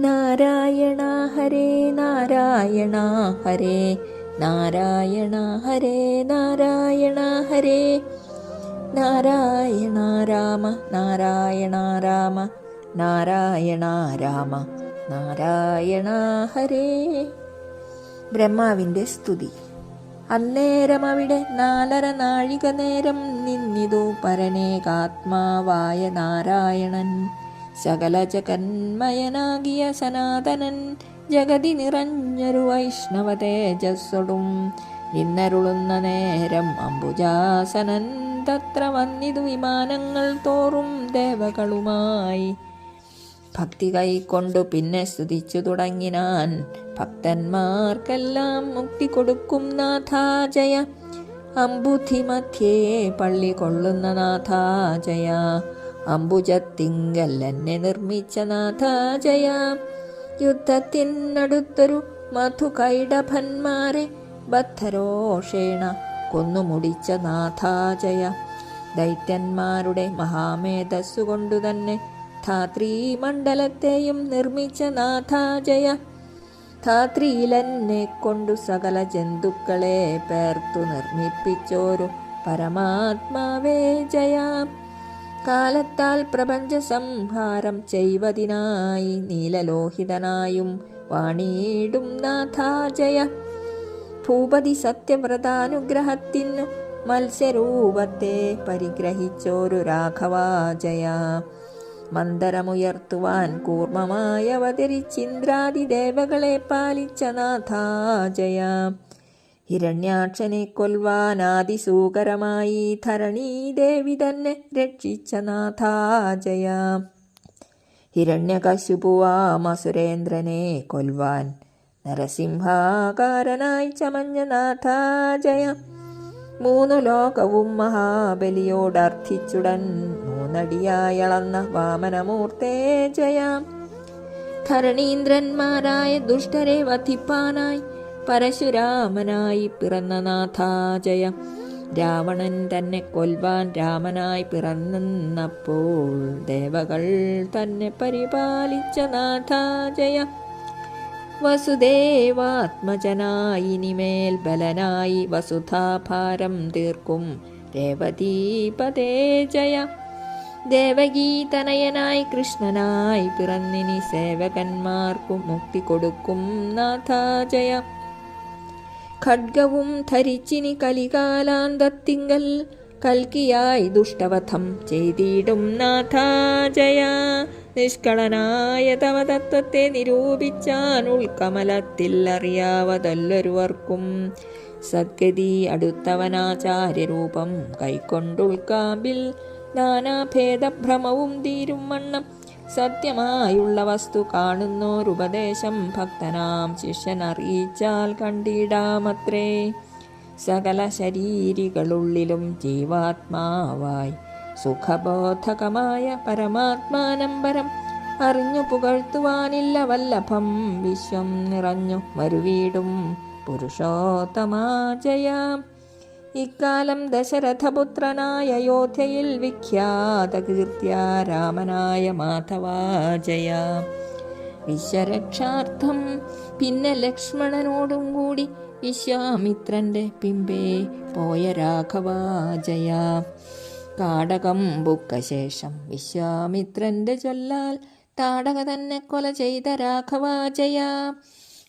നാരായണ ഹരേ നാരായണ ഹരേ നാരായണ ഹരേ നാരായണ ഹരേ. നാരായണ രാമ നാരായണ രാമ നാരായണ രാമ നാരായണ ഹരേ. ബ്രഹ്മാവിന്റെ സ്തുതി. അന്നേരം അവിടെ നാലര നാഴിക നേരം നിന്നിതു പരനേകാത്മാവായ നാരായണൻ. സകല ജഗന്മയനാകിയ സനാതനൻ ജഗതി നിറഞ്ഞൊരു വൈഷ്ണവ തേജസ്സൊടും. ഇന്നരുളുന്ന നേരം അംബുജാസനൻ തത്ര വന്നിതു വിമാനങ്ങൾ തോറും ദേവകളുമായി. ഭക്തി കൈക്കൊണ്ടു പിന്നെ സ്തുതിച്ചു തുടങ്ങിനാൻ ഭക്തന്മാർക്കെല്ലാം മുക്തി കൊടുക്കും നാഥാജയ. അമ്പുധിമധ്യേ പള്ളി കൊള്ളുന്ന നാഥാജയ. അംബുജത്തിങ്കൽ എന്നെ നിർമ്മിച്ച നാഥാജയ യുദ്ധത്തിനടുത്തൊരു മധു കൈഡഭന്മാരെ ബദ്ധരോഷേണ കൊന്നുമുടിച്ച നാഥാജയ ദൈത്യന്മാരുടെ മഹാമേധസ്സുകൊണ്ടു തന്നെ ധാത്രീമണ്ഡലത്തെയും നിർമ്മിച്ച നാഥാജയ ധാത്രിയിലെന്നെ കൊണ്ടു സകല ജന്തുക്കളെ പേർത്തു നിർമ്മിപ്പിച്ചോരു പരമാത്മാവേ ജയ. കാലത്താൽ പ്രപഞ്ച സംഹാരം ചെയ്വതിനായി നീലലോഹിതനായും വാണിയിടും നാഥാജയ ഭൂപതി സത്യവ്രതാനുഗ്രഹത്തിനു മത്സ്യരൂപത്തെ പരിഗ്രഹിച്ചോരു രാഘവാജയ മന്ദരമുയർത്തുവാൻ കൂർമ്മമായി അവതരിച്ചിന്ദ്രാദി ദേവകളെ പാലിച്ച നാഥാജയ ഹിരണ്യാക്ഷനെ കൊൽവാനാതിസൂകരമായി ധരണീദേവി തന്നെ രക്ഷിച്ച നാഥാജയ. ഹിരണ്യകശുപുവാമസുരേന്ദ്രനെ കൊൽവാൻ നരസിംഹാകാരനായി ചമഞ്ഞ നാഥാജയ. മൂന്നു ലോകവും മഹാബലിയോടർത്ഥിച്ചുടൻ മൂന്നടിയായളന്ന വാമനമൂർത്തേ ജയ. ധരണീന്ദ്രന്മാരായ ദുഷ്ടരെ വധിപ്പാനായി പരശുരാമനായി പിറന്ന നാഥാജയ രാവണൻ തന്നെ കൊൽവാൻ രാമനായി പിറന്നപ്പോൾ ദേവകൾ തന്നെ പരിപാലിച്ച നാഥാജയ വസുദേവാത്മജനായി നിമേൽ ബലനായി വസുധാഭാരം തീർക്കും രേവതീപതേ ജയ. ദേവഗീതനയനായി കൃഷ്ണനായി പിറന്നിനി സേവകന്മാർക്കും മുക്തി കൊടുക്കും നാഥാജയ ഖഡ്ഗവും ധരിച്ചിനി കലികാലാന്തത്തിങ്കൽ കൽക്കിയായി ദുഷ്ടവധം ചെയ്തിടും നാഥാജയ നിഷ്കളനായ തവ തത്വത്തെ നിരൂപിച്ചാൻ ഉൾക്കമലത്തിൽ അറിയാവതല്ലൊരുവർക്കും സദ്ഗതി അടുത്തവനാചാര്യരൂപം കൈക്കൊണ്ടുൾക്കാമ്പിൽ നാനാഭേദഭ്രമവും തീരും വണ്ണം സത്യമായുള്ള വസ്തു കാണുന്നോരുപദേശം ഭക്തനാം ശിഷ്യൻ അറിയിച്ചാൽ കണ്ടിടാമത്രേ. സകല ശരീരികളുള്ളിലും ജീവാത്മാവായി സുഖബോധകമായ പരമാത്മാനമ്പരം അറിഞ്ഞു പുകഴ്ത്തുവാനില്ല വല്ലഭം വിശ്വം നിറഞ്ഞു മരുവീടും പുരുഷോത്തമാജയാം. ഇക്കാലം ദശരഥപുത്രനായ യോധയിൽ വിഖ്യാത കീർത്തിയ രാമനായ മാധവാജയ വിശ്വരക്ഷാർത്ഥം പിന്നെ ലക്ഷ്മണനോടും കൂടി വിശ്വാമിത്രന്റെ പിമ്പേ പോയ രാഘവാജയ കാടകം ബുക്ക ശേഷം വിശ്വാമിത്രന്റെ ചൊല്ലാൽ താടക തന്നെ കൊല ചെയ്ത രാഘവാജയ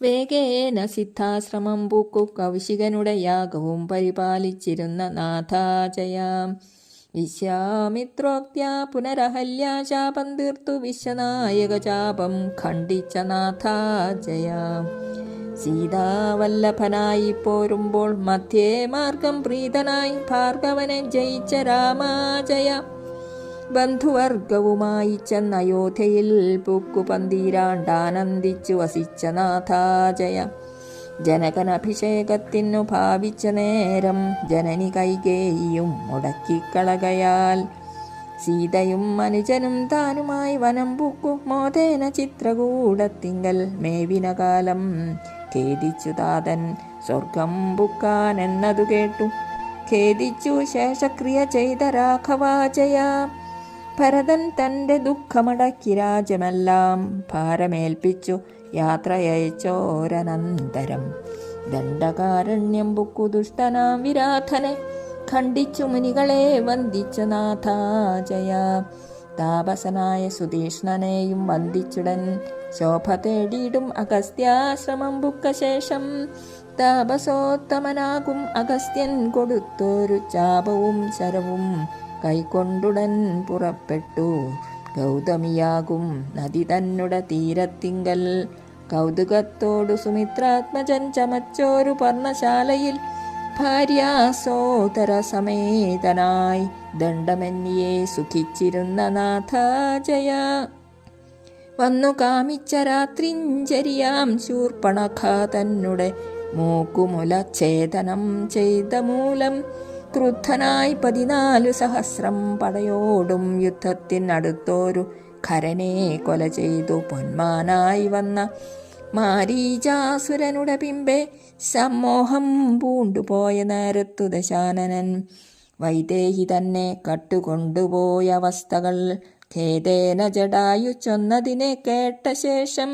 വേഗേന സിദ്ധാശ്രമം പൂക്കു കൗശികനുടെ യാഗവും പരിപാലിച്ചിരുന്ന നാഥാചയാം വിശ്വാമിത്രോക്ത്യ പുനരഹല്യാശാപം തീർത്തു വിശ്വനായക ചാപം ഖണ്ഡിച്ച നാഥാചയാം സീതാവല്ലഭനായി പോരുമ്പോൾ മധ്യേ മാർഗം പ്രീതനായി ഭാർഗവനെ ജയിച്ച രാമാജയ. ബന്ധുവർഗവുമായി ചെന്ന അയോധ്യയിൽ പൂക്കുപന്തീരാണ്ടാനന്ദിച്ചു വസിച്ച നാഥാജയ. ജനകനഭിഷേകത്തിനു ഭാവിച്ച നേരം ജനനി കൈകേയും മുടക്കിക്കളകയാൽ. സീതയും മനുജനും താനുമായി വനം പൂക്കു മോദേന ചിത്രകൂടത്തിങ്കൽ മേവിന കാലം ഖേദിച്ചു താതൻ സ്വർഗം പൂക്കാൻ എന്നതു കേട്ടു. ഖേദിച്ചു ശേഷക്രിയ ചെയ്ത രാഘവാജയ ഭരതൻ തന്റെ ദുഃഖമടക്കി രാജ്യമെല്ലാം ഭാരമേൽപ്പിച്ചു. യാത്രയച്ചോരനന്തരം ദണ്ഡകാരണ്യം ബുക്കു ദുഷ്ടനാം വിരാധനെ ഖണ്ഡിച്ചു മുനികളെ വന്ദിച്ചു നാഥാജയ താപസനായ സുതീഷ്ണനെയും വന്ദിച്ചുടൻ ശോഭ തേടിയിടും അഗസ്ത്യാശ്രമം ബുക്ക ശേഷം താപസോത്തമനാകും അഗസ്ത്യൻ കൊടുത്തൊരു ചാപവും ശരവും കൈക്കൊണ്ടുടൻ പുറപ്പെട്ടു. ഗൗതമിയാകും നദി തന്നുട തീരത്തിങ്കൽ. കൗതുകത്തോടു സുമിത്രാത്മജൻ ചമച്ചോരു പർണശാലയിൽ ഭാര്യാസോദര സമേതനായി ദണ്ഡമന്യെ സുഖിച്ചിരുന്ന നാഥാജയ. വന്നു കാമിച്ച രാത്രിഞ്ചരിയാം ശൂർപ്പണഖ തന്നെ മൂക്കുമുല ഛേദനം ചെയ്ത മൂലം ക്രുദ്ധനായി പതിനാലു സഹസ്രം പടയോടും യുദ്ധത്തിനടുത്തോരു ഖരനെ കൊല ചെയ്തു. പൊന്മാനായി വന്ന മാരീചാസുരനുടെ പിമ്പെ സമ്മോഹം പൂണ്ടുപോയ നേരത്തു ദശാനനൻ വൈദേഹി തന്നെ കട്ടുകൊണ്ടുപോയ അവസ്ഥകൾ ഖേദേന ജടായു ചൊന്നതിനെ കേട്ട ശേഷം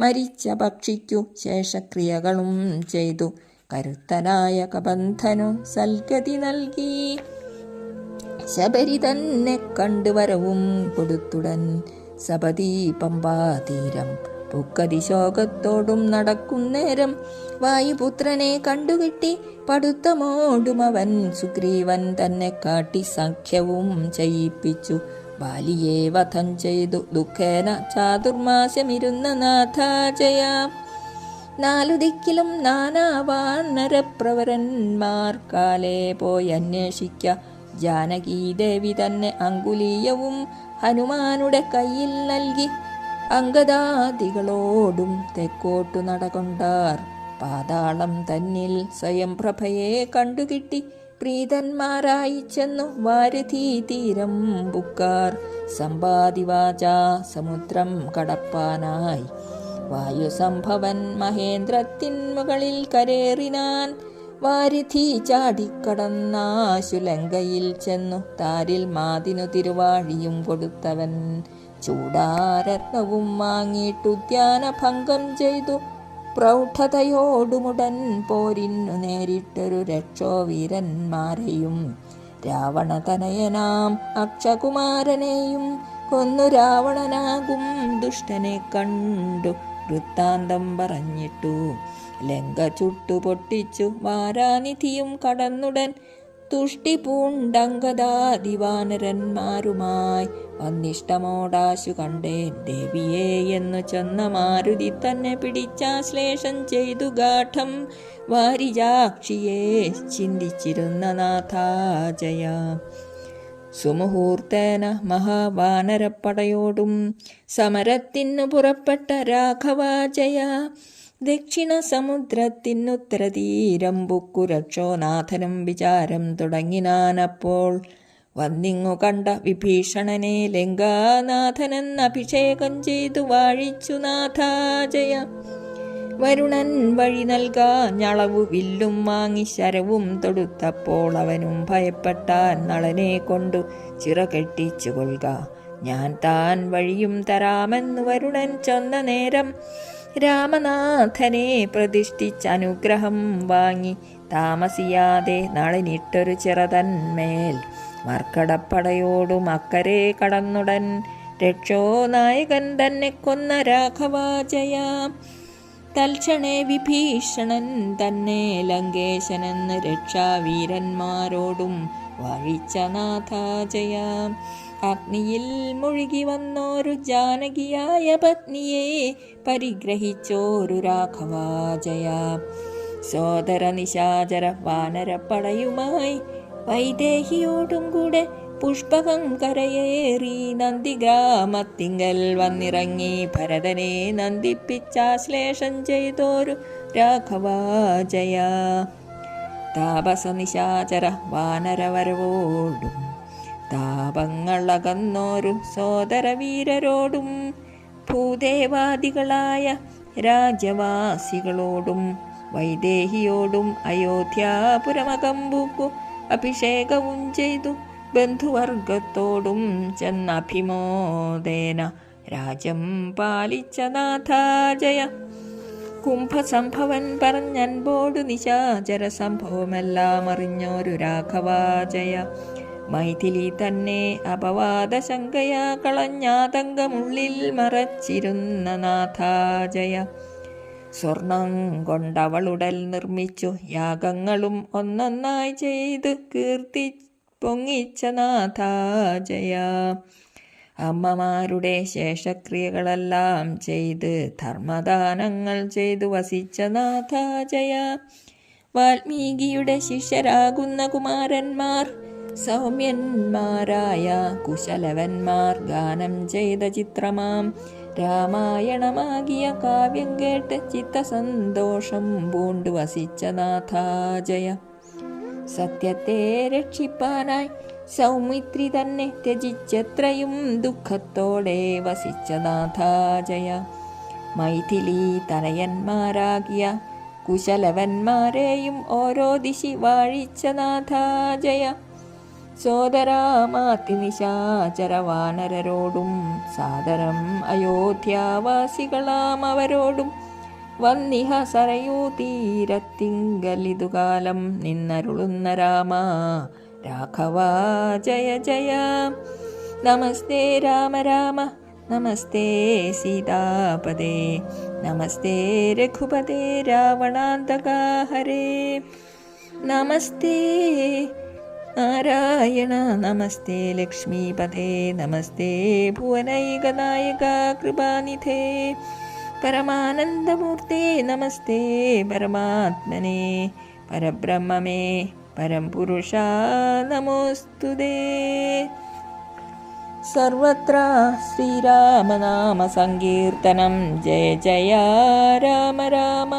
മരിച്ച പക്ഷിക്കു ശേഷക്രിയകളും ചെയ്തു. കരുത്തനായ കബന്ധനു സൽഗതി നൽകി. ശബരി തന്നെ കണ്ടുവരവും കൊടുത്തുടൻ സപതി പമ്പാതീരം പുക്കതിശോകത്തോടും നടക്കുന്നേരം വായുപുത്രനെ കണ്ടുകിട്ടി പടുത്തമോടുമവൻ സുഗ്രീവൻ തന്നെ കാട്ടി സഖ്യവും ചെയ്യിപ്പിച്ചു. ബാലിയെ വധം ചെയ്തു ദുഃഖേന ചാതുർമാസ്യമിരുന്ന നാഥാജയ. നാലു ദിക്കിലും നാനാവാനരപ്രവരന്മാർ കാലേ പോയി അന്വേഷിക്ക. ജാനകീദേവി തന്നെ അങ്കുലീയവും ഹനുമാനുടെ കയ്യിൽ നൽകി അങ്കദാദികളോടും തെക്കോട്ടു നടകൊണ്ടാർ. പാതാളം തന്നിൽ സ്വയം പ്രഭയെ കണ്ടുകിട്ടി. പ്രീതന്മാരായി ചെന്നു വാരധി തീരം ബുക്കാർ സമ്പാദിവാച സമുദ്രം കടപ്പാനായി. വായുസംഭവൻ മഹേന്ദ്രത്തിൻ മുകളിൽ കരേറിനാൻ വാരിധി ചാടിക്കടന്നാശുലങ്കയിൽ ചെന്നു. താരിൽ മാതിനു തിരുവാഴിയും കൊടുത്തവൻ ചൂടാരത്നവും വാങ്ങിയിട്ടുദ്യാന ഭംഗം ചെയ്തു. പ്രൗഢതയോടുമുടൻ പോരിന്നു നേരിട്ടൊരു രക്ഷോവീരന്മാരെയും രാവണതനയനാം അക്ഷകുമാരനെയും കൊന്നു. രാവണനാകും ദുഷ്ടനെ കണ്ടു. വൃത്താന്തം പറഞ്ഞിട്ടു. ലങ്ക ചുട്ടു പൊട്ടിച്ചു. വാരാനിധിയും കടന്നുടൻ തുഷ്ടി പൂണ്ടങ്കദാദിവാനരന്മാരുമായി വന്നിഷ്ടമോടാശു കണ്ടേ. ദേവിയെ എന്നു ചെന്ന മാരുതി തന്നെ പിടിച്ചാശ്ലേഷം ചെയ്തു ഗാഠം. വാരിജാക്ഷിയെ ചിന്തിച്ചിരുന്ന നാഥാജയ സുമുഹൂർത്തേന മഹാവാനരപ്പടയോടും സമരത്തിനു പുറപ്പെട്ട രാഘവാജയ ദക്ഷിണ സമുദ്രത്തിനുത്തരതീരം ബുക്കു രക്ഷോനാഥനും വിചാരം തുടങ്ങിനാനപ്പോൾ വന്നിങ്ങു കണ്ട വിഭീഷണനെ ലങ്കാനാഥനെന്ന് അഭിഷേകം ചെയ്തു വാഴിച്ചു നാഥാജയ. വരുണൻ വഴി നൽകാൻ ഞളവു വില്ലും വാങ്ങി ശരവും തൊടുത്തപ്പോൾ അവനും ഭയപ്പെട്ടാൻ നളനെ കൊണ്ടു ചിറകെട്ടിച്ചു കൊള്ളുക. ഞാൻ താൻ വഴിയും തരാമെന്ന് വരുണൻ ചൊന്ന നേരം രാമനാഥനെ പ്രതിഷ്ഠിച്ച അനുഗ്രഹം വാങ്ങി താമസിയാതെ നളിനിട്ടൊരു ചിറതന്മേൽ മർക്കടപ്പടയോടും അക്കരെ കടന്നുടൻ രക്ഷോ നായകൻ തന്നെ കൊന്ന രാഘവാജയ തൽക്ഷണേ വിഭീഷണൻ തന്നെ ലങ്കേശനെന്ന് രക്ഷാവീരന്മാരോടും വഴിച്ച നാഥാജയ അഗ്നിയിൽ മുഴുകി വന്നോരു ജാനകിയായ പത്നിയെ പരിഗ്രഹിച്ചോരു രാഘവാജയ സോദര നിശാചര വാനരപ്പടയുമായി വൈദേഹിയോടും കൂടെ പുഷ്പകം കരയേറി നന്ദിഗ്രാമത്തിങ്കൽ വന്നിറങ്ങി ഭരതനെ നന്ദിപ്പിച്ചാശ്ലേഷം ചെയ്തോരു രാഘവാജയ. താപസ നിശാചര വാനരവരവോടും താപങ്ങളകന്നോരു സോദരവീരരോടും ഭൂദേവാദികളായ രാജവാസികളോടും വൈദേഹിയോടും അയോധ്യാപുരമകമ്പൂക്കു അഭിഷേകവും ചെയ്തു. ബന്ധുവർഗത്തോടും ചെന്നഭിമോദേന രാജം പാലിച്ച നാഥാജയ കുംഭസംഭവൻ പറഞ്ഞൻപോടു നിശാചര സംഭവമെല്ലാം അറിഞ്ഞോരു രാഘവാജയ മൈഥിലി തന്നെ അപവാദ ശങ്കയാ കളഞ്ഞാതങ്കമുള്ളിൽ മറച്ചിരുന്ന നാഥാജയ സ്വർണം കൊണ്ടവളുടൽ നിർമ്മിച്ചു യാഗങ്ങളും ഒന്നൊന്നായി ചെയ്ത് കീർത്തി പൊങ്ങിച്ച ജയ. അമ്മമാരുടെ ശേഷക്രിയകളെല്ലാം ചെയ്ത് ധർമ്മദാനങ്ങൾ ചെയ്തു വസിച്ച നാഥാജയ വാൽമീകിയുടെ ശിഷ്യരാകുന്ന കുമാരന്മാർ സൗമ്യന്മാരായ കുശലവന്മാർ ഗാനം ചെയ്ത ചിത്രമാം. രാമായണമാകിയ കാവ്യം കേട്ട് ചിത്തസന്തോഷം പൂണ്ടു വസിച്ച നാഥാജയ സത്യത്തെ രക്ഷിപ്പാനായി സൗമിത്രി തന്നെ ത്യജിച്ചത്രയും ദുഃഖത്തോടെ വസിച്ച നാഥാജയ. മൈഥിലി തനയന്മാരാകിയ കുശലവന്മാരെയും ഓരോ ദിശി വാഴിച്ച നാഥാജയ. സോദരാമാത്തി നിശാചരവാനരരോടും സാദരം അയോധ്യാവാസികളാം അവരോടും വന്നിഹ സരയൂ തീരത്തിങ്കലിതുകാലം നിന്നരുളുന്ന രാമ. രാഘവ ജയ ജയ. നമസ്തേ രാമ രാമ. നമസ്തേ സീതാപദേ. നമസ്തേ രഘുപദേ രാവണാന്തക ഹരേ നമസ്തേ നാരായണ. നമസ്തേ ലക്ഷ്മീപദേ. നമസ്തേ ഭുവനൈകനായക കൃപാനിധേ. परमानन्दमूर्ते नमस्ते परमात्मने परब्रह्ममे परं पुरुषा नमोऽस्तु दे। सर्वत्र श्रीरामनामसङ्कीर्तनं जय जय राम राम।